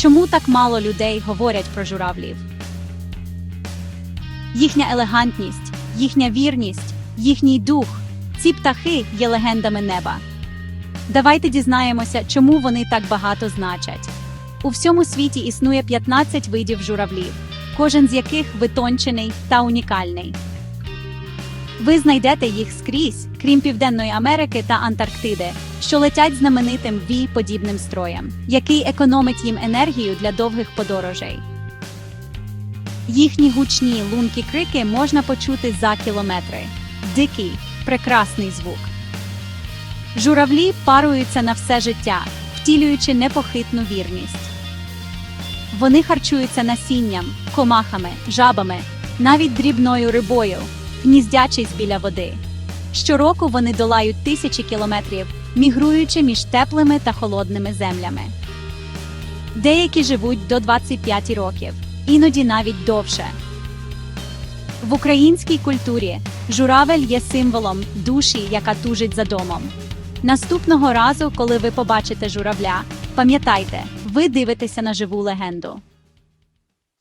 Чому так мало людей говорять про журавлів? Їхня елегантність, їхня вірність, їхній дух ці птахи є легендами неба. Давайте дізнаємося, чому вони так багато значать. У всьому світі існує 15 видів журавлів, кожен з яких витончений та унікальний. Ви знайдете їх скрізь, крім Південної Америки та Антарктиди, що летять знаменитим вій-подібним строєм, який економить їм енергію для довгих подорожей. Їхні гучні лункі крики можна почути за кілометри. Дикий, прекрасний звук. Журавлі паруються на все життя, втілюючи непохитну вірність. Вони харчуються насінням, комахами, жабами, навіть дрібною рибою, гніздячись біля води. Щороку вони долають тисячі кілометрів, мігруючи між теплими та холодними землями. Деякі живуть до 25 років, іноді навіть довше. В українській культурі журавель є символом душі, яка тужить за домом. Наступного разу, коли ви побачите журавля, пам'ятайте, ви дивитеся на живу легенду.